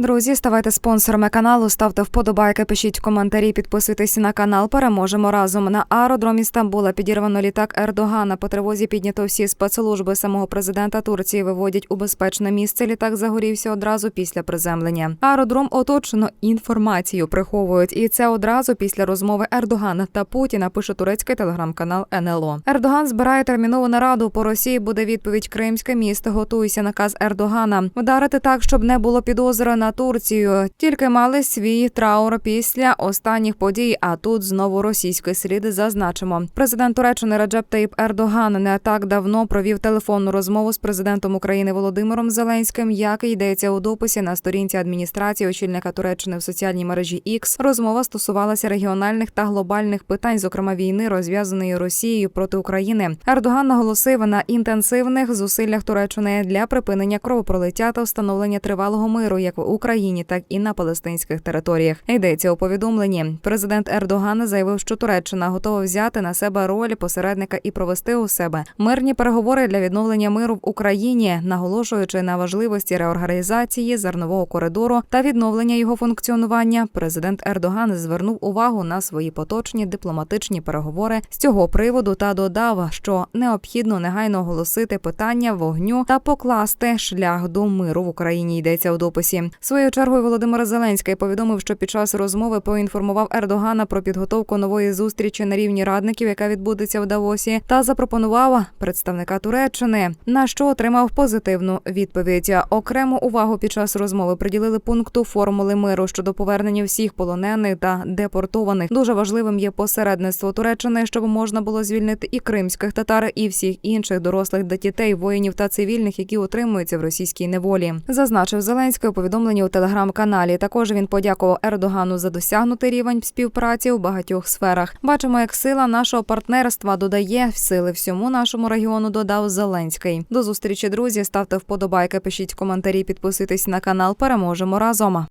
Друзі, ставайте спонсорами каналу, ставте вподобайки, пишіть коментарі, підписуйтесь на канал. Переможемо разом. На аеродромі Стамбула підірвано літак Ердогана. По тривозі піднято всі спецслужби самого президента Турції. Виводять у безпечне місце. Літак загорівся одразу після приземлення. Аеродром оточено інформацію приховують, і це одразу після розмови Ердогана та Путіна. Пише турецький телеграм-канал НЛО. Ердоган збирає термінову нараду. По Росії буде відповідь Кримське місто. Готуйся наказ Ердогана. Вдарити так, щоб не було підозри на Турцію. Тільки мали свій траур після останніх подій. А тут знову російський слід зазначимо. Президент Туреччини Раджеп Таїп Ердоган не так давно провів телефонну розмову з президентом України Володимиром Зеленським. Як йдеться у дописі на сторінці адміністрації очільника Туреччини в соціальній мережі X, розмова стосувалася регіональних та глобальних питань, зокрема війни, розв'язаної Росією проти України. Ердоган наголосив на інтенсивних зусиллях Туреччини для припинення кровопролиття та встановлення тривалого миру як в Україні, так і на палестинських територіях. Йдеться у повідомленні. Президент Ердоган заявив, що Туреччина готова взяти на себе роль посередника і провести у себе мирні переговори для відновлення миру в Україні, наголошуючи на важливості реорганізації зернового коридору та відновлення його функціонування. Президент Ердоган звернув увагу на свої поточні дипломатичні переговори з цього приводу та додав, що необхідно негайно оголосити питання вогню та покласти шлях до миру в Україні. Йдеться у дописі. Своєю чергою Володимир Зеленський повідомив, що під час розмови поінформував Ердогана про підготовку нової зустрічі на рівні радників, яка відбудеться в Давосі, та запропонував представника Туреччини, на що отримав позитивну відповідь. Окрему увагу під час розмови приділили пункту формули миру щодо повернення всіх полонених та депортованих. Дуже важливим є посередництво Туреччини, щоб можна було звільнити і кримських татар, і всіх інших дорослих та дітей, воїнів та цивільних, які утримуються в російській неволі. Зазначив Зеленський у повідомленні у телеграм-каналі. Також він подякував Ердогану за досягнутий рівень співпраці у багатьох сферах. Бачимо, як сила нашого партнерства додає сили всьому нашому регіону. Додав Зеленський. До зустрічі, друзі. Ставте вподобайки, пишіть коментарі, підписуйтесь на канал. Переможемо разом.